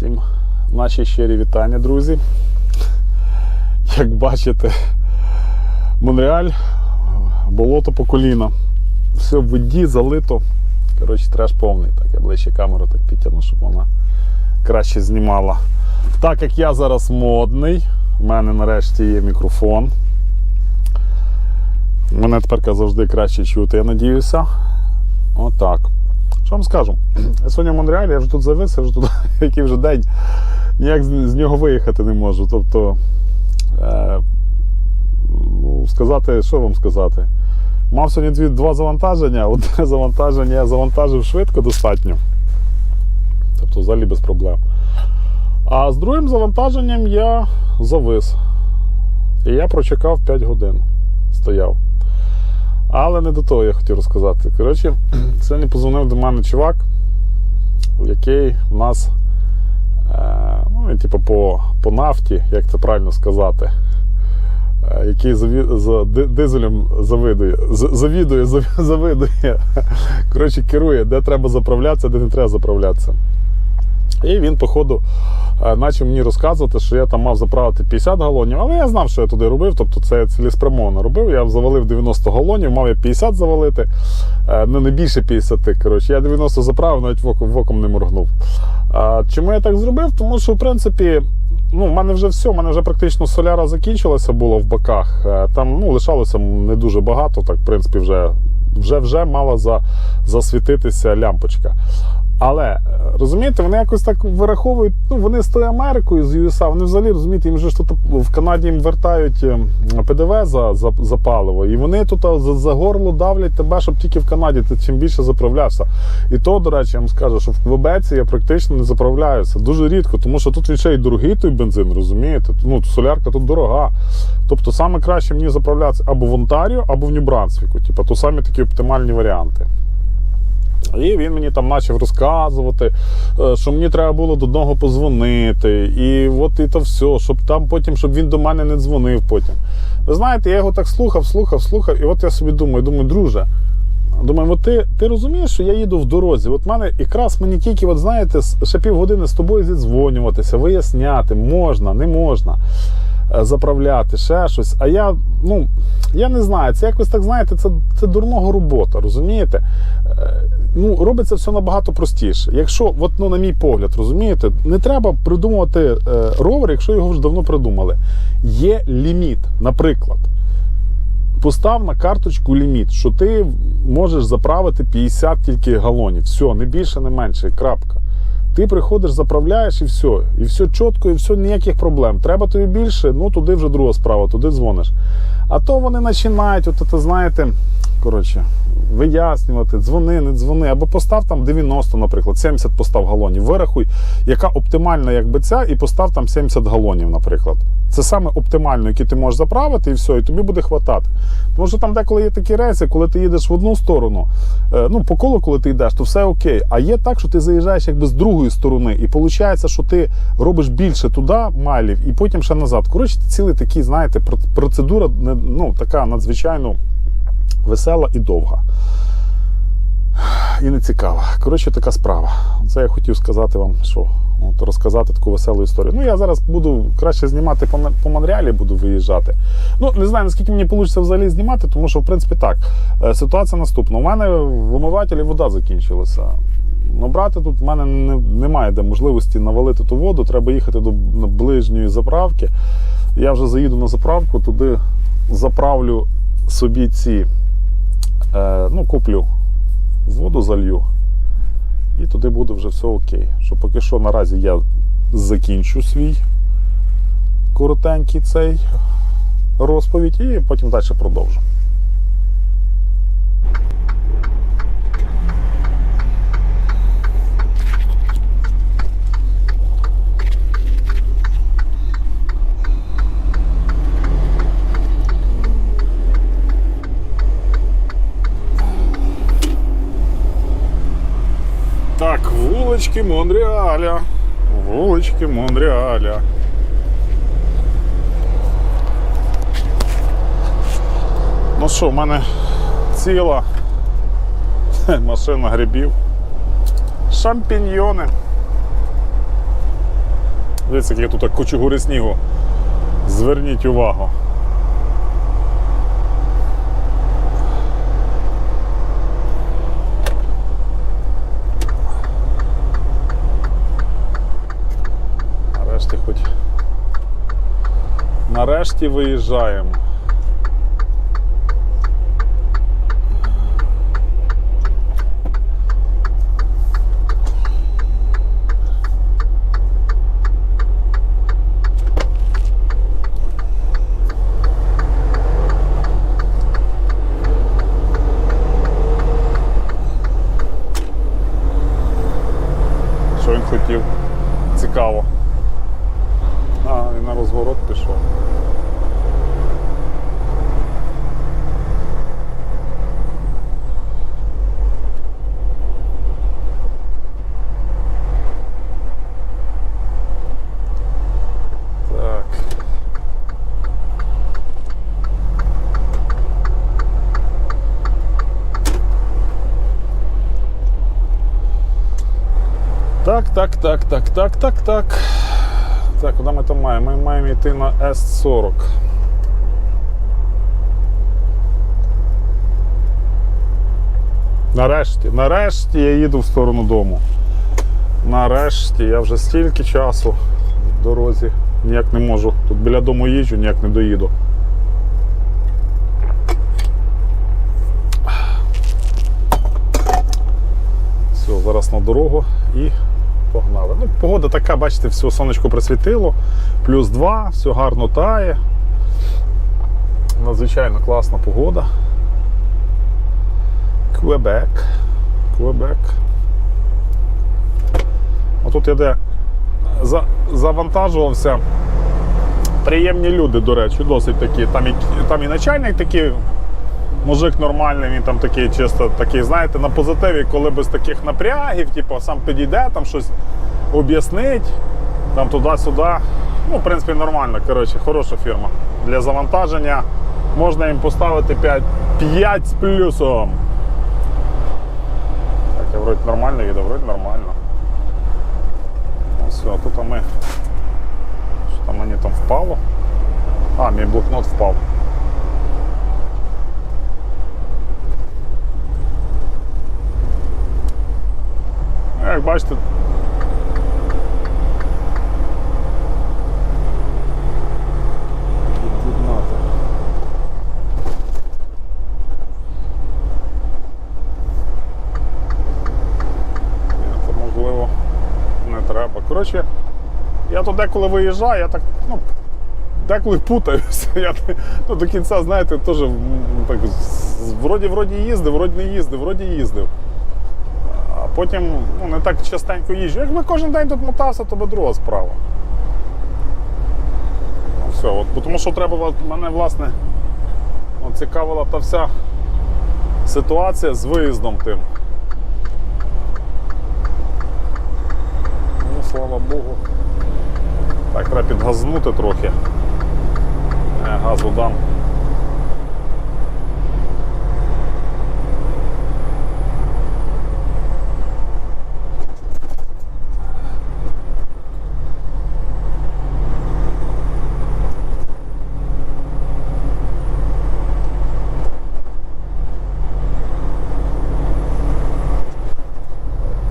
Всім наші щирі вітання, друзі. Як бачите, Монреаль, болото по коліна. Все в воді залито. Коротше, треш повний. Так, я ближче камеру так підтягну, щоб вона краще знімала. Так як я зараз модний, в мене нарешті є мікрофон. Мене тепер завжди краще чути, я надіюся. Отак. Що вам скажу? Сьогодні в Монреалі, я вже тут завис, я вже тут який вже день, ніяк з, нього виїхати не можу. Тобто, е, ну, сказати, що вам сказати? Мав сьогодні два завантаження. Одне завантаження я завантажив швидко достатньо. Тобто, взагалі без проблем. А з другим завантаженням я завис. І я прочекав 5 годин. Стояв. Але не до того я хотів розказати. Коротше, сьогодні позвонив до мене чувак, який в нас е, ну, типу, по, по нафті, як це правильно сказати, е, який заві, за дизелем завидує, завідує, завидує. Коротше, керує, де треба заправлятися, де не треба заправлятися. І він, походу, е, почав мені розказувати, що я там мав заправити 50 галонів, але я знав, що я туди робив, тобто це я цілеспрямовано робив. Я завалив 90 галонів, мав я 50 завалити, е, ну не більше 50. Коротше, я 90 заправив, навіть воком, воком не моргнув. Чому я так зробив? Тому що, в принципі, ну, в мене вже все, в мене вже практично соляра закінчилася було в боках. Е, Там ну, лишалося не дуже багато, так, в принципі, вже вже, вже мала за, засвітитися лямпочка. Але е, розумієте, вони якось так вираховують. Ну вони з тою Америкою, з USA, вони взагалі розумієте, їм же ж тут в Канаді їм вертають е, ПДВ за, за, за паливо, і вони тут за, за горло давлять тебе, щоб тільки в Канаді ти чим більше заправлявся. І то, до речі, я вам скажу, що в Квебеці я практично не заправляюся дуже рідко, тому що тут він ще й дорогий той бензин, розумієте? Ну, солярка тут дорога. Тобто саме краще мені заправлятися або в Онтаріо, або в Нью-Брансвіку. Типу, то самі такі оптимальні варіанти. І він мені там почав розказувати, е, що мені треба було до одного позвонити, і от і то все, щоб там потім, щоб він до мене не дзвонив потім. Ви знаєте, я його так слухав, слухав, слухав, і от я собі думаю, думаю, друже. Думаю, от ти, ти розумієш, що я їду в дорозі. От мене якраз мені тільки, от знаєте, ще півгодини з тобою зідзвонюватися, виясняти, можна, не можна е, заправляти, ще щось. А я, ну, я не знаю, це якось так, знаєте, це, це дурного робота, розумієте? Ну, робиться все набагато простіше. Якщо, от, ну, на мій погляд, розумієте, не треба придумувати е, ровер, якщо його вже давно придумали. Є ліміт, наприклад. Постав на карточку ліміт, що ти можеш заправити 50 тільки галонів. Все, не більше, не менше. Крапка. Ти приходиш, заправляєш і все. І все чітко, і все, ніяких проблем. Треба тобі більше, ну туди вже друга справа, туди дзвониш. А то вони починають, от знаєте, коротше, вияснювати, дзвони, не дзвони, або постав там 90, наприклад, 70 постав галонів. Вирахуй, яка оптимальна, якби ця, і постав там 70 галонів, наприклад. Це саме оптимально, який ти можеш заправити, і все, і тобі буде хватати. Тому що там деколи є такі рейси, коли ти їдеш в одну сторону, е, ну по колу, коли ти йдеш, то все окей. А є так, що ти заїжджаєш якби з другої сторони, і виходить, що ти робиш більше туди майлів, і потім ще назад. Коротше, цілий такий, знаєте, процедура ну, така надзвичайно весела і довга. І не цікава. Коротше, така справа. Це я хотів сказати вам, що от, розказати таку веселу історію. Ну, я зараз буду краще знімати по, по Монреалі, буду виїжджати. Ну, не знаю, наскільки мені вийде взагалі знімати, тому що, в принципі, так. Е, Ситуація наступна. У мене в омивателі вода закінчилася. Ну, брати тут в мене не, немає де можливості навалити ту воду, треба їхати до ближньої заправки. Я вже заїду на заправку, туди заправлю собі ці, ну, куплю воду залью. І туди буде вже все окей. Що поки що наразі я закінчу свій коротенький цей розповідь і потім далі продовжу. Так, вулички Монреаля. Вулички Монреаля. Ну що, в мене ціла машина грибів. Шампіньйони. Дивіться, які тут кучугури снігу. Зверніть увагу. Нарешті хоч. Нарешті виїжджаємо. Що він хотів? Цікаво. А, він на розворот пішов. Так. Так, так, так, так, так, так, так. Куди ми там маємо? Ми маємо йти на С40. Нарешті, нарешті я їду в сторону дому. Нарешті, я вже стільки часу в дорозі ніяк не можу. Тут біля дому їжджу, ніяк не доїду. Все, зараз на дорогу і погнали. Ну, погода така, бачите, все, сонечко присвітило, плюс 2, все гарно тає. Надзвичайно класна погода. Квебек. Квебек. Отут я де за, завантажувався. Приємні люди, до речі, досить такі. Там і, там і начальник такий, мужик нормальний, він там такий чисто такий, знаєте, на позитиві, коли без таких напрягів, типу, сам підійде, там щось об'яснить, там туди-сюди. Ну, в принципі, нормально. Коротше, хороша фірма. Для завантаження можна їм поставити 5, 5 з плюсом. Так, я вроді нормально їду, вроді нормально. Все, тут ми. Що там мені там впало? А, мій блокнот впав. Як бачите. Це можливо не треба. Коротше, я тут деколи виїжджаю, я так, ну, деколи путаюся. Я ну, до кінця, знаєте, теж так, вроді вроді їздив, вроді не їздив, вроді їздив. Потім ну, не так частенько їжджу. Якби кожен день тут мотався, то би друга справа. Ну, все, от, тому що треба, мене власне цікавила та вся ситуація з виїздом тим. Ну, слава Богу. Так, треба підгазнути трохи. Е, Газу дам.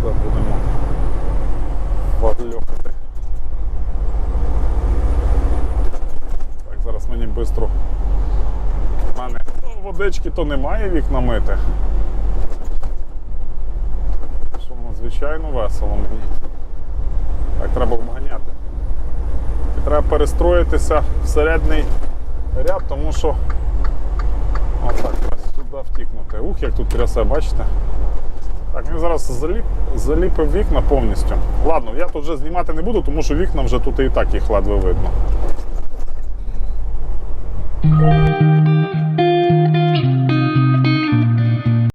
Так, будемо вадльохати. Так, зараз мені швидко. У мене ну, водички то немає вікна мити. Що надзвичайно весело мені. Так, треба обганяти. І треба перестроїтися в середній ряд, тому що отак, треба сюди втікнути. Ух, як тут трясе, бачите? Так, він зараз заліп, заліпив вікна повністю. Ладно, я тут вже знімати не буду, тому що вікна вже тут і так їх ледве видно. Thank you.